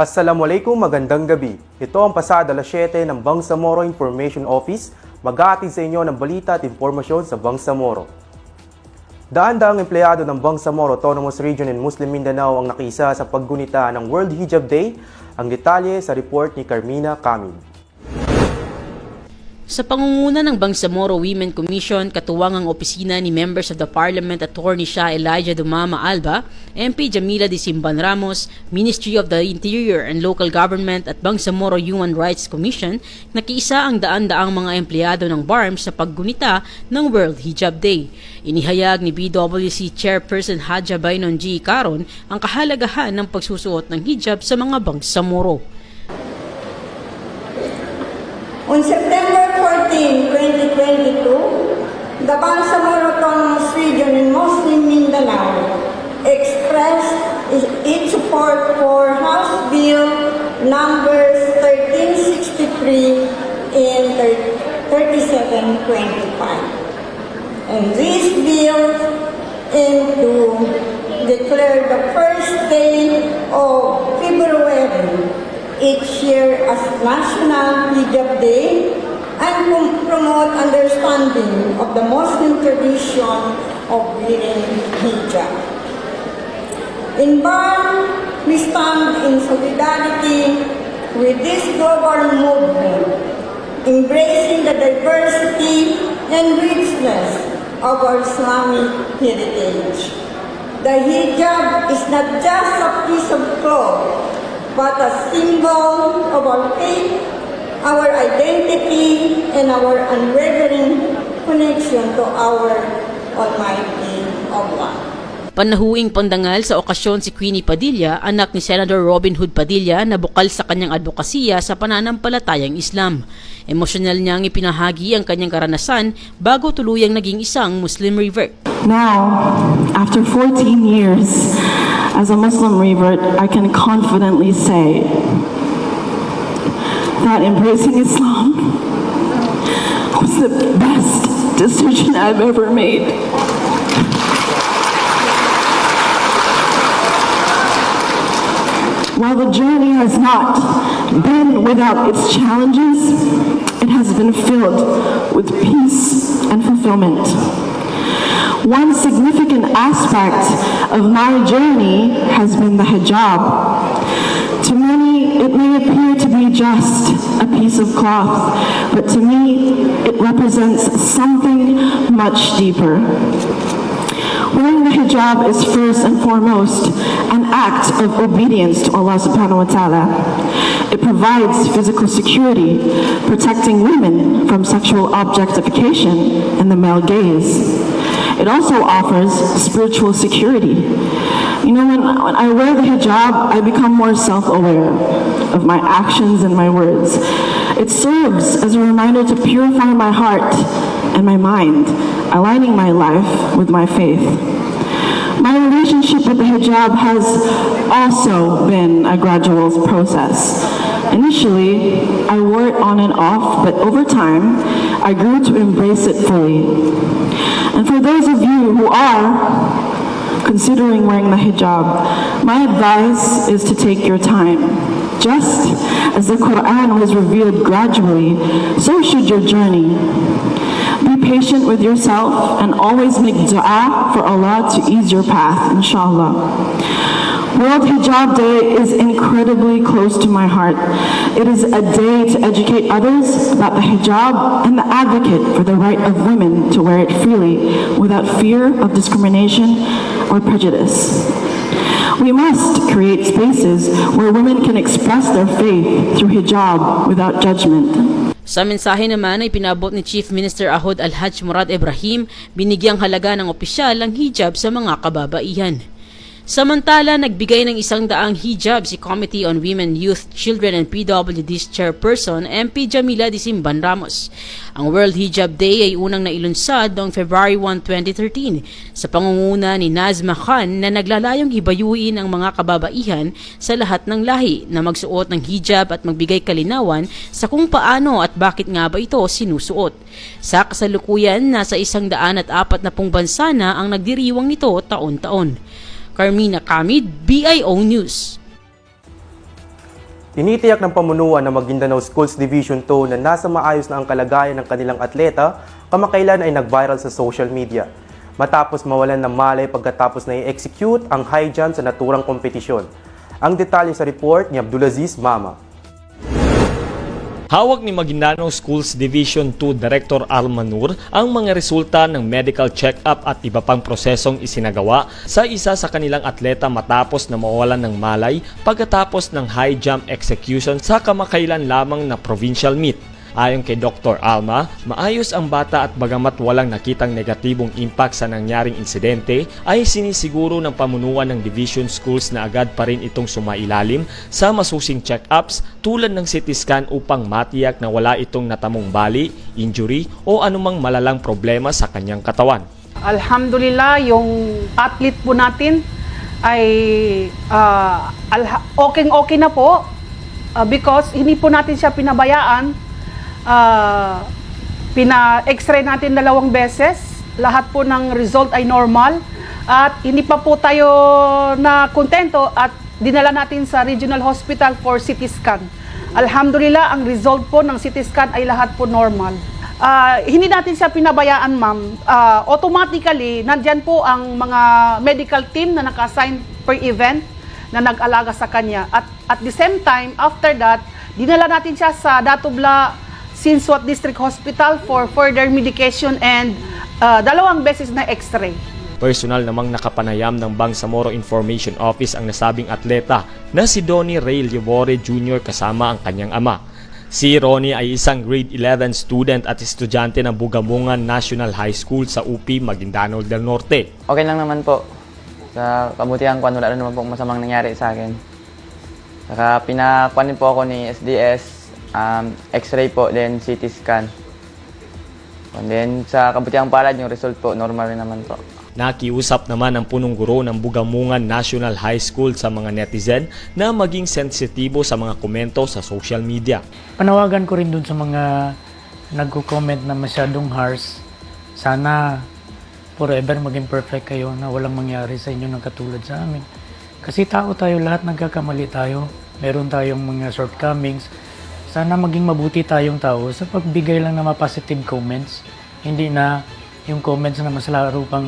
Assalamualaikum, magandang gabi. Ito ang pasada alas 7 ng Bangsamoro Information Office. Mag-aatid sa inyo ng balita at impormasyon sa Bangsamoro. Daan-daang empleyado ng Bangsamoro Autonomous Region in Muslim Mindanao ang nakiisa sa paggunita ng World Hijab Day. Ang detalye sa report ni Carmina Camid. Sa pangunguna ng Bangsamoro Women Commission, katuwang ang opisina ni Members of the Parliament Attorney Shah Elijah Dumama Alba, MP Jamila de Simban Ramos, Ministry of the Interior and Local Government at Bangsamoro Human Rights Commission, nakiisa ang daan-daang mga empleyado ng BARMS sa paggunita ng World Hijab Day. Inihayag ni BWC Chairperson Hadja Bainon G. Caron ang kahalagahan ng pagsusuot ng hijab sa mga Bangsamoro. On September 14, 2022, the Autonomous Region in Muslim Mindanao expressed its support for House Bill numbers 1363 and 3725. And this bill aim to declare the first day of February each year as National Hijab Day and prom- promote understanding of the Muslim tradition of wearing hijab. In Bern, we stand in solidarity with this global movement, embracing the diversity and richness of our Islamic heritage. The hijab is not just a piece of cloth, but a symbol of our faith, our identity, and our unwavering connection to our Almighty Allah. Panahuing pandangal sa okasyon si Queenie Padilla, anak ni Senator Robin Hood Padilla na bukal sa kanyang advokasya sa pananampalatayang Islam. Emosyonal niyang ipinahagi ang kanyang karanasan bago tuluyang naging isang Muslim revert. Now, after 14 years as a Muslim revert, I can confidently say that embracing Islam was the best decision I've ever made. While the journey has not been without its challenges, it has been filled with peace and fulfillment. One significant aspect of my journey has been the hijab. To many, it may appear to be just a piece of cloth, but to me, it represents something much deeper. Wearing the hijab is first and foremost an act of obedience to Allah subhanahu wa ta'ala. It provides physical security, protecting women from sexual objectification and the male gaze. It also offers spiritual security. You know, when, when I wear the hijab, I become more self-aware of my actions and my words. It serves as a reminder to purify my heart and my mind, aligning my life with my faith. My relationship with the hijab has also been a gradual process. Initially, I wore it on and off, but over time, I grew to embrace it fully. And for those of you who are considering wearing the hijab, my advice is to take your time. Just as the Quran was revealed gradually, so should your journey. Be patient with yourself and always make dua for Allah to ease your path, inshallah. World Hijab Day is incredibly close to my heart. It is a day to educate others about the hijab and the advocate for the right of women to wear it freely without fear of discrimination or prejudice. We must create spaces where women can express their faith through hijab without judgment. Sa mensahe naman ay pinabot ni Chief Minister Ahod Alhaj Murad Ibrahim, binigyang halaga ng opisyal ang hijab sa mga kababaihan. Samantala, nagbigay ng isang daang hijab si Committee on Women, Youth, Children and PWD's Chairperson, MP Jamila de Simban Ramos. Ang World Hijab Day ay unang nailunsad noong February 1, 2013 sa pangunguna ni Nazma Khan na naglalayong hibayuin ang mga kababaihan sa lahat ng lahi na magsuot ng hijab at magbigay kalinawan sa kung paano at bakit nga ba ito sinusuot. Sa kasalukuyan, nasa isang daan at apat na pong bansa na ang nagdiriwang nito taon-taon. Carmina Kamid, BIO News. Tinitiyak ng pamunuan ng Maguindanao Schools Division 2 na nasa maayos na ang kalagayan ng kanilang atleta kamakailan ay nag-viral sa social media. Matapos mawalan ng malay pagkatapos na i-execute ang high jump sa naturang kompetisyon. Ang detalye sa report ni Abdulaziz Mama. Hawak ni Maguindanao Schools Division 2 Director Almanur ang mga resulta ng medical check-up at iba pang prosesong isinagawa sa isa sa kanilang atleta matapos na mawalan ng malay pagkatapos ng high jump execution sa kamakailan lamang na provincial meet. Ayon kay Dr. Alma, maayos ang bata at bagamat walang nakitang negatibong impact sa nangyaring insidente, ay sinisiguro ng pamunuan ng division schools na agad pa rin itong sumailalim sa masusing check-ups tulad ng CT scan upang matiyak na wala itong natamong bali, injury o anumang malalang problema sa kanyang katawan. Alhamdulillah, yung athlete po natin ay alha- okay-okay na po ah, because hindi po natin siya pinabayaan. Ah, pina-x-ray natin dalawang beses. Lahat po ng result ay normal. At hindi pa po tayo na kontento at dinala natin sa regional hospital for CT scan. Alhamdulillah, ang result po ng CT scan ay lahat po normal. Ah, hindi natin siya pinabayaan, ma'am. Ah, automatically, nandyan po ang mga medical team na naka-assign per event na nag-alaga sa kanya. At at the same time, after that, dinala natin siya sa Datubla Sinswat District Hospital for further medication and ah, dalawang beses na x-ray. Personal namang nakapanayam ng Bangsamoro Information Office ang nasabing atleta na si Donnie Ray Liobore Jr. kasama ang kanyang ama. Si Ronnie ay isang grade 11 student at estudyante ng Bugamungan National High School sa UP, Maguindanao del Norte. Okay lang naman po. Sa kabutihan ko, wala naman po masamang nangyari sa akin. Saka pinakuanin po ako ni SDS, um, x-ray po, then CT scan. And then sa kabutihan palad, yung result po, normal rin naman po. Nakiusap naman ang punong guro ng Bugamungan National High School sa mga netizen na maging sensitibo sa mga komento sa social media. panawagan ko rin dun sa mga nagko-comment na masyadong harsh. Sana forever maging perfect kayo na walang mangyari sa inyo ng katulad sa amin. Kasi tao tayo, lahat nagkakamali tayo. Meron tayong mga shortcomings. Sana maging mabuti tayong tao sa pagbigay lang ng mga positive comments. Hindi na yung comments na mas laro pang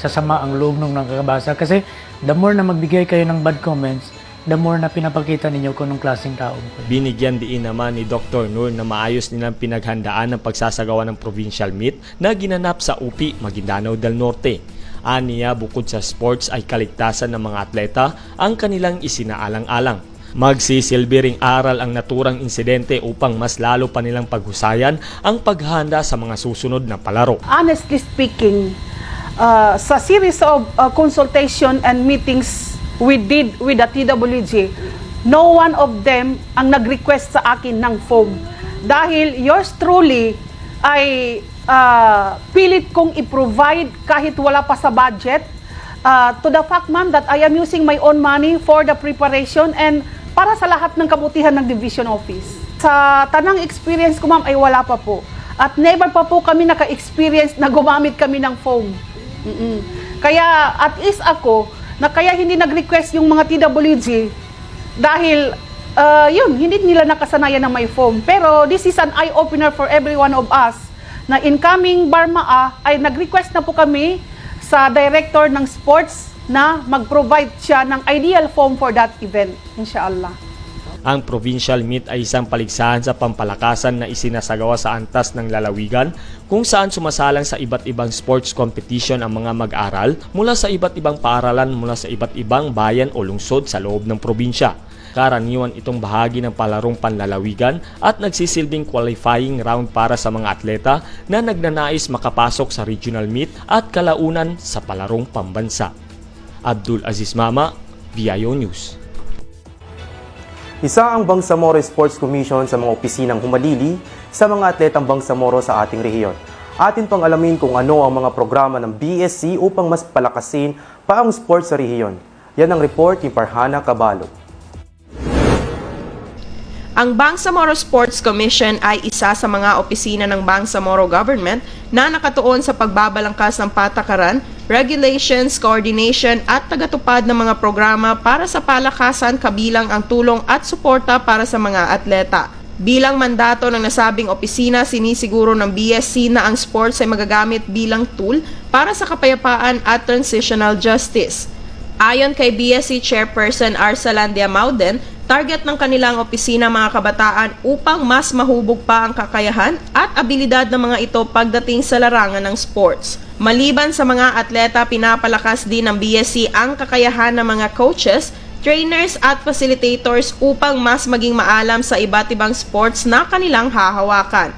sasama ang loob ng nakakabasa. Kasi the more na magbigay kayo ng bad comments, the more na pinapakita ninyo kung anong klaseng tao. Binigyan diin naman ni Dr. Nur na maayos nilang pinaghandaan ng pagsasagawa ng provincial meet na ginanap sa UP, Maguindanao del Norte. Aniya bukod sa sports ay kaligtasan ng mga atleta ang kanilang isinaalang-alang. Magsisilbi ring aral ang naturang insidente upang mas lalo pa nilang paghusayan ang paghahanda sa mga susunod na palaro. honestly speaking, uh, sa series of uh, consultation and meetings we did with the TWG, no one of them ang nag-request sa akin ng foam. Dahil yours truly ay uh, pilit kong i-provide kahit wala pa sa budget uh, to the fact, ma'am, that I am using my own money for the preparation and para sa lahat ng kabutihan ng division office. Sa tanang experience ko, ma'am, ay wala pa po. At never pa po kami naka-experience na gumamit kami ng foam. Mm-mm. Kaya at least ako, na kaya hindi nag-request yung mga TWG dahil uh, yun, hindi nila nakasanayan na may foam. Pero this is an eye-opener for every one of us na incoming Barmaa ay nag-request na po kami sa director ng sports na mag-provide siya ng ideal foam for that event, inshallah. Ang provincial meet ay isang paligsahan sa pampalakasan na isinasagawa sa antas ng lalawigan kung saan sumasalang sa iba't ibang sports competition ang mga mag-aral mula sa iba't ibang paaralan mula sa iba't ibang bayan o lungsod sa loob ng probinsya. Karaniwan itong bahagi ng palarong panlalawigan at nagsisilbing qualifying round para sa mga atleta na nagnanais makapasok sa regional meet at kalaunan sa palarong pambansa. Abdul Aziz Mama, BIO News. Isa ang Bangsamoro Sports Commission sa mga opisinang humalili sa mga atletang Bangsamoro sa ating rehiyon. Atin pang alamin kung ano ang mga programa ng BSC upang mas palakasin pa ang sports sa rehiyon. Yan ang report ni Parhana Cabalo. Ang Bangsamoro Sports Commission ay isa sa mga opisina ng Bangsamoro Government na nakatuon sa pagbabalangkas ng patakaran, regulations, coordination at tagatupad ng mga programa para sa palakasan kabilang ang tulong at suporta para sa mga atleta. Bilang mandato ng nasabing opisina, sinisiguro ng BSC na ang sports ay magagamit bilang tool para sa kapayapaan at transitional justice. Ayon kay BSC Chairperson Arsalandia Mauden, target ng kanilang opisina mga kabataan upang mas mahubog pa ang kakayahan at abilidad ng mga ito pagdating sa larangan ng sports. Maliban sa mga atleta, pinapalakas din ng BSC ang kakayahan ng mga coaches, trainers at facilitators upang mas maging maalam sa iba't ibang sports na kanilang hahawakan.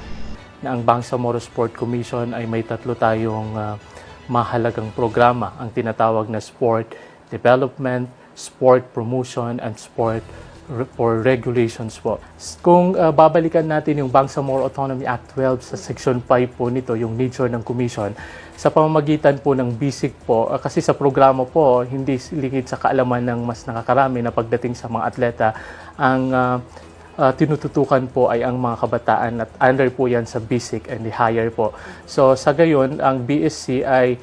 na ang Bangsamoro Sport Commission ay may tatlo tayong ah, mahalagang programa, ang tinatawag na Sport Development, Sport Promotion, and Sport Re- or Regulations po. Kung ah, babalikan natin yung Bangsamoro Autonomy Act 12 sa Section 5 po nito, yung nature ng Commission, sa pamamagitan po ng BISIC po, ah, kasi sa programa po, hindi lingid sa kaalaman ng mas nakakarami na pagdating sa mga atleta, ang ah, uh, tinututukan po ay ang mga kabataan at under po yan sa basic and the higher po. So sa gayon, ang BSC ay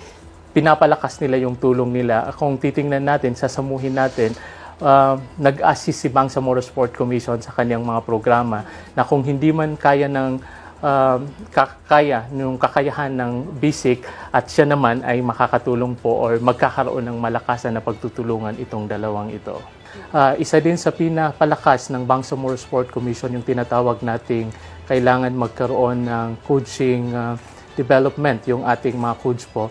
pinapalakas nila yung tulong nila. Kung titingnan natin, sasamuhin natin, uh, nag-assist si Bangsamoro Sport Commission sa kanyang mga programa na kung hindi man kaya ng um, kakaya yung kakayahan ng basic at siya naman ay makakatulong po or magkakaroon ng malakasan na pagtutulungan itong dalawang ito. Ah, isa din sa pinapalakas ng Bangsamoro Sport Commission yung tinatawag nating kailangan magkaroon ng coaching ah, development yung ating mga coach po.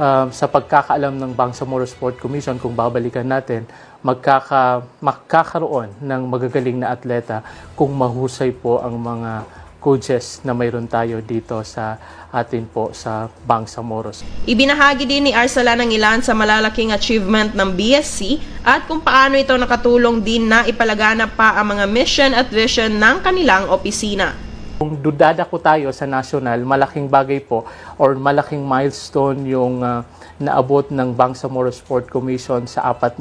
Ah, sa pagkakaalam ng Bangsamoro Sport Commission, kung babalikan natin, magkaka, magkakaroon ng magagaling na atleta kung mahusay po ang mga coaches na mayroon tayo dito sa atin po sa Bangsamoro Ibinahagi din ni Arsala ng ilan sa malalaking achievement ng BSC at kung paano ito nakatulong din na ipalaganap pa ang mga mission at vision ng kanilang opisina. Kung dudadako tayo sa national, malaking bagay po or malaking milestone yung ah, naabot ng Bangsamoro Sport Commission sa apat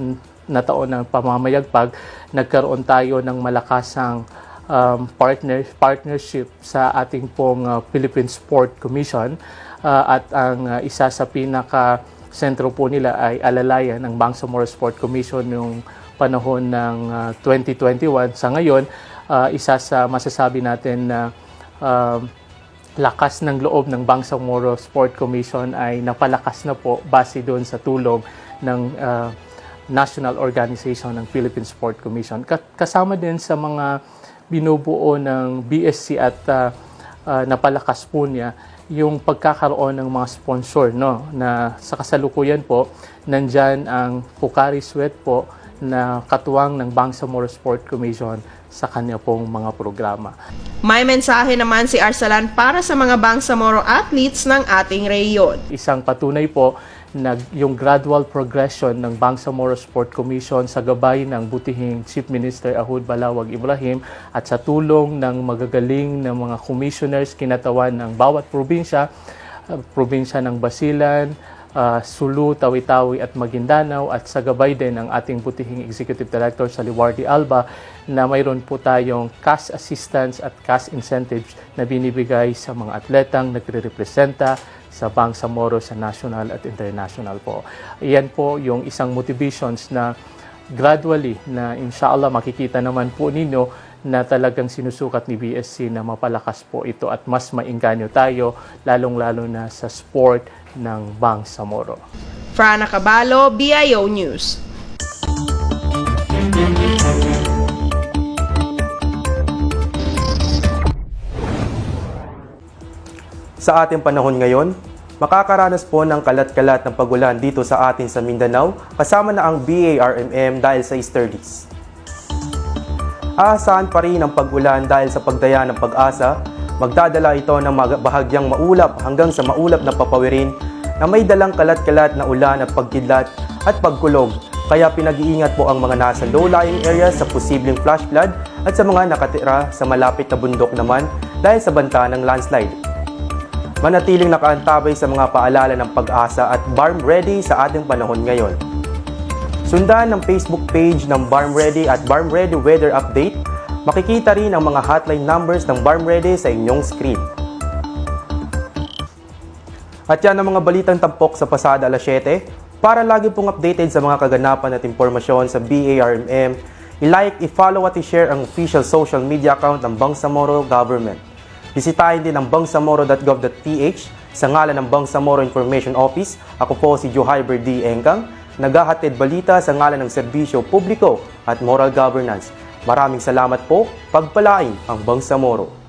na taon ng pamamayagpag. Nagkaroon tayo ng malakasang um, partner, partnership sa ating pong ah, Philippine Sport Commission Ah, at ang ah, isa sa pinaka sentro po nila ay alalayan ng Bangsamoro Sport Commission yung panahon ng ah, 2021 sa ngayon ah, isa sa masasabi natin na um, lakas ng loob ng Bangsamoro Sport Commission ay napalakas na po base doon sa tulong ng ah, national organization ng Philippine Sport Commission. Ka- Kasama din sa mga binubuo ng BSC at ah, ah, napalakas po niya yung pagkakaroon ng mga sponsor no na sa kasalukuyan po nandyan ang Pocari Sweat po na katuwang ng Bangsamoro Sport Commission sa kanya pong mga programa. May mensahe naman si Arsalan para sa mga Bangsamoro athletes ng ating reyon. Isang patunay po na yung gradual progression ng Bangsamoro Sport Commission sa gabay ng butihing Chief Minister Ahud Balawag Ibrahim at sa tulong ng magagaling na mga commissioners kinatawan ng bawat probinsya, uh, probinsya ng Basilan, uh, Sulu, Tawi-Tawi at Maguindanao at sa gabay din ng ating butihing Executive Director sa Liwardi Alba na mayroon po tayong cash assistance at cash incentives na binibigay sa mga atletang nagre-representa sa Bangsamoro sa national at international po. Iyan po yung isang motivations na gradually na inshallah makikita naman po ninyo na talagang sinusukat ni BSC na mapalakas po ito at mas mainganyo tayo lalong-lalo na sa sport ng Bangsamoro. Frana Cabalo, BIO News. Sa ating panahon ngayon, makakaranas po ng kalat-kalat ng pagulan dito sa atin sa Mindanao kasama na ang BARMM dahil sa easterlies. Aasahan pa rin ang pag-ulan dahil sa pagdaya ng pag-asa, magdadala ito ng bahagyang maulap hanggang sa maulap na papawirin na may dalang kalat-kalat na ulan at pagkidlat at pagkulog. Kaya pinag-iingat po ang mga nasa low-lying areas sa posibleng flash flood at sa mga nakatira sa malapit na bundok naman dahil sa banta ng landslide. Manatiling nakaantabay sa mga paalala ng pag-asa at Barm Ready sa ating panahon ngayon. Sundan ng Facebook page ng Barm Ready at Barm Ready Weather Update Makikita rin ang mga hotline numbers ng Barm Ready sa inyong screen. At yan ang mga balitang tampok sa pasada alas 7. Para lagi pong updated sa mga kaganapan at impormasyon sa BARMM, i-like, i-follow at i-share ang official social media account ng Bangsamoro Government. Bisitahin din ang bangsamoro.gov.ph sa ngalan ng Bangsamoro Information Office. Ako po si Johay Berdi Engkang, naghahatid balita sa ngalan ng serbisyo publiko at moral governance. Maraming salamat po, pagpalain ang Bangsamoro.